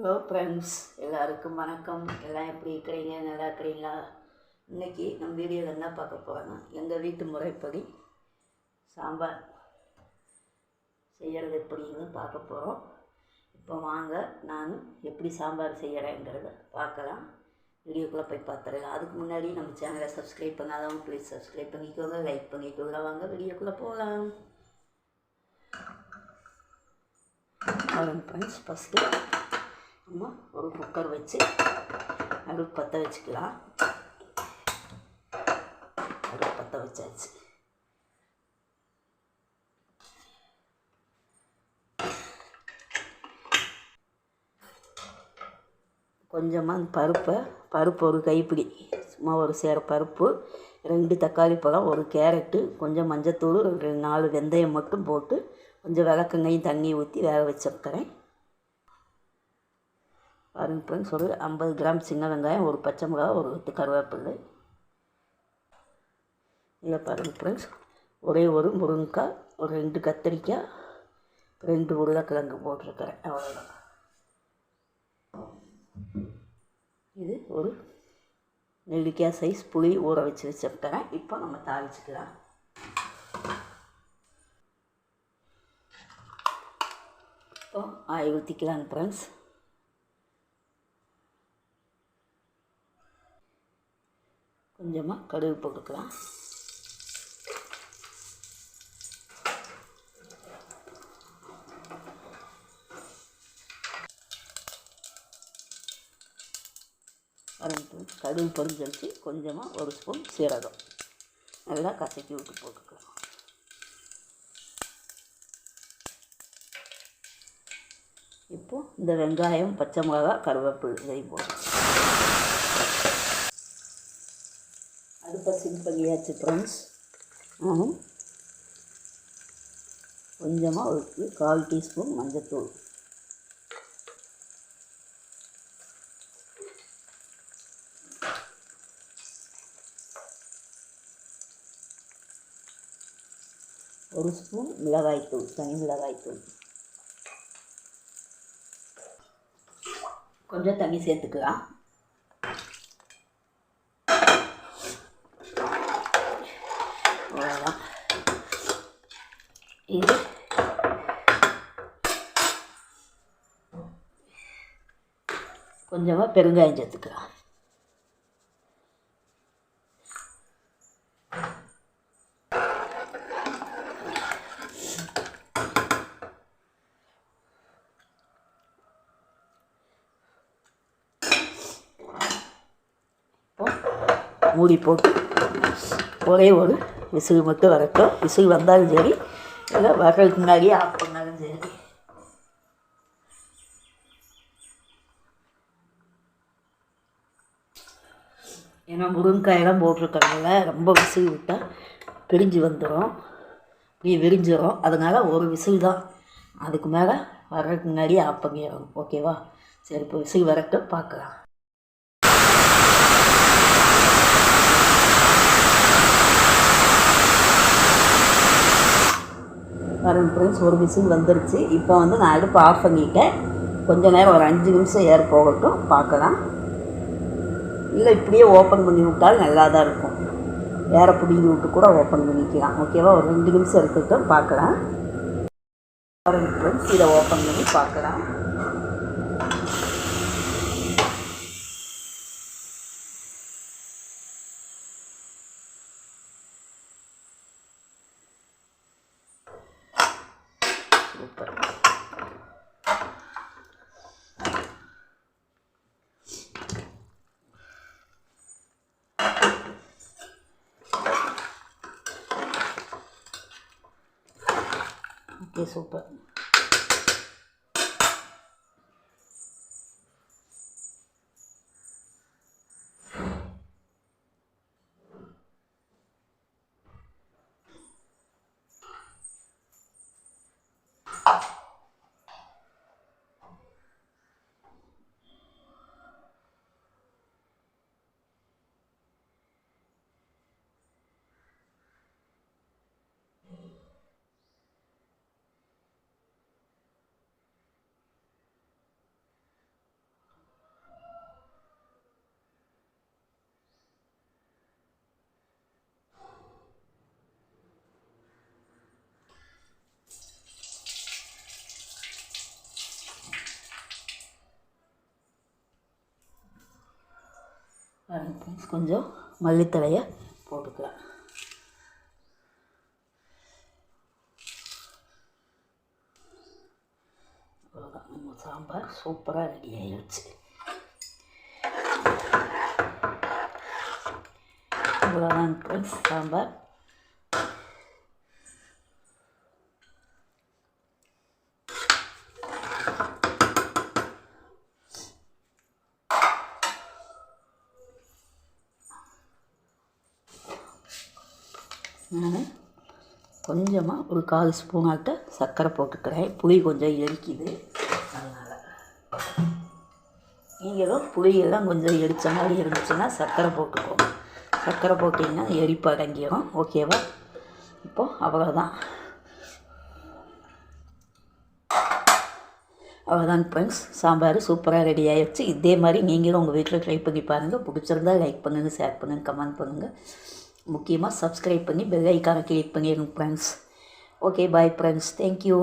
Hello friends எல்லாருக்கும் வணக்கம். எல்லாம் எப்படி இருக்கிறீங்க? நல்லா இருக்கிறீங்களா? இன்றைக்கி நம்ம வீடியோவில் என்ன பார்க்க போகிறோன்னா எங்கள் வீட்டு முறைப்படி சாம்பார் செய்கிறது எப்படின்னு பார்க்க போகிறோம் இப்போ வாங்க நான் எப்படி சாம்பார் செய்கிறேங்கிறத பார்க்கலாம். வீடியோக்குள்ளே போய் பார்த்துடலாம். அதுக்கு முன்னாடி நம்ம சேனலை சப்ஸ்கிரைப் பண்ணாதவங்க ப்ளீஸ் சப்ஸ்கிரைப் பண்ணிக்கோங்க லைக் பண்ணிக்கோங்க. வாங்க வீடியோக்குள்ளே போகலாம். பாருங்க ஃப்ரெண்ட்ஸ் ஃபஸ்ட்டு நம்ம ஒரு குக்கர் வச்சு அடுப்பு பற்ற வச்சுக்கலாம். அடுப்பு பற்ற வச்சாச்சு. கொஞ்சமாக அந்த பருப்பை பருப்பு ஒரு கைப்பிடி சும்மா ஒரு சேர பருப்பு ரெண்டு தக்காளி பழம் ஒரு கேரட்டு கொஞ்சம் மஞ்சத்தூள் ரெண்டு நாலு வெந்தயம் மட்டும் போட்டு கொஞ்சம் விளக்கங்கையும் தண்ணி ஊற்றி வேக வச்சுருக்கிறேன். பாருங்க ஃப்ரெண்ட்ஸ் ஒரு ஐம்பது கிராம் சின்ன வெங்காயம் ஒரு பச்சை மிளகா ஒரு வித்து கருவேப்பிலை. இதில் பாருங்க ஃப்ரெண்ட்ஸ் ஒரே ஒரு முருங்கைக்காய் ஒரு ரெண்டு கத்திரிக்காய் ரெண்டு உருளைக்கிழங்கு போட்டிருக்கிறேன். அவ்வளோதான் இது ஒரு நெல்லிக்காய் சைஸ் புளி ஊற வச்சு வச்சுருக்கிறேன். இப்போ நம்ம தாளிச்சுக்கலாம். இப்போ ஆயில் ஊற்றிக்கலாங்க ஃப்ரெண்ட்ஸ் கொஞ்சமாக கடுகு போட்டுக்கலாம். கடுகு பொரிஞ்சடிச்சு கொஞ்சமாக ஒரு ஸ்பூன் சீரகம். நல்லா கசக்கி விட்டு போட்டுக்கலாம். இப்போது இந்த வெங்காயம் பச்சை மிளகா கருவேப்பிலை இதையும் அடுப்பை சிம் பண்ணியாச்சு ஃப்ரெண்ட்ஸ் நானும் கொஞ்சமாக ஒரு கால் டீஸ்பூன் மஞ்சத்தூள். ஒரு ஸ்பூன் மிளகாய்த்தூள் தனி மிளகாய்த்தூள் கொஞ்சம் தண்ணி சேர்த்துக்கலாம். அவ்வளோதான் இது. கொஞ்சமாக பெருங்காயம் சேர்த்துக்கலாம் மூடி போட்டு ஒரே ஒரு விசில் மட்டும் வரட்டும். விசில் வந்தாலும் சரி இல்லை வர்றதுக்கு முன்னாடியே ஆஃப் பண்ணாலும் சரி. ஏன்னா முருங்கக்காயெல்லாம் போட்டிருக்கறனால ரொம்ப விசில் விட்டால் பிரிஞ்சு வந்துடும் இப்படி விரிஞ்சிடும் அதனால் ஒரு விசில் தான். அதுக்கு மேலே வர்றதுக்கு முன்னாடியே ஆஃப் பண்ணிடணும். ஓகேவா? சரி இப்போ விசில் வரட்டும். பார்க்கலாம். பாருங்க ஃப்ரெண்ட்ஸ் ஒரு விசில் வந்துருச்சு. இப்போ வந்து நான் அடுப்பு ஆஃப் பண்ணிட்டேன். கொஞ்ச நேரம் ஒரு அஞ்சு நிமிஷம் ஏர் போகட்டும். பார்க்கலாம். இல்லை இப்படியே ஓப்பன் பண்ணி விட்டால் நல்லா தான் இருக்கும் ஏற பிடிங்கி விட்டு கூட ஓப்பன் பண்ணிக்கலாம். ஓகேவா ஒரு ரெண்டு நிமிஷம் இருக்கட்டும். பார்க்கலாம். பாருங்க ஃப்ரெண்ட்ஸ் இதை ஓப்பன் பண்ணி பார்க்கலாம். சூப்பர் ஓகே ஃப்ரெண்ட்ஸ் கொஞ்சம் மல்லித்தழையை போட்டுக்கலாம் அவ்வளோதான் நம்ம சாம்பார் சூப்பராக ரெடி ஆகிடுச்சு அவ்வளோதான் ஃப்ரெண்ட்ஸ் சாம்பார். நான் கொஞ்சமாக ஒரு கால் ஸ்பூன் ஆட்ட சர்க்கரை போட்டுக்கிறேன். புளி கொஞ்சம் எரிக்குது அதனால் நீங்களும் புளியெல்லாம் கொஞ்சம் எரிச்ச மாதிரி இருந்துச்சுன்னா சர்க்கரை போட்டுக்கோங்க. சர்க்கரை போட்டிங்கன்னா எரிப்பு அடங்கிடும் ஓகேவா? இப்போது அவ்வளோதான். அவ்வளோதான் ஃப்ரெண்ட்ஸ் சாம்பார் சூப்பராக ரெடி ஆகிடுச்சு இதே மாதிரி நீங்களும் உங்கள் வீட்டில் ட்ரை பண்ணி பாருங்கள் பிடிச்சிருந்தா லைக் பண்ணுங்கள் ஷேர் பண்ணுங்கள் கமெண்ட் பண்ணுங்கள் முக்கியமாக சப்ஸ்கிரைப் பண்ணி பெல் ஐக்கானை கிளிக் பண்ணிடுங்க friends okay bye friends thank you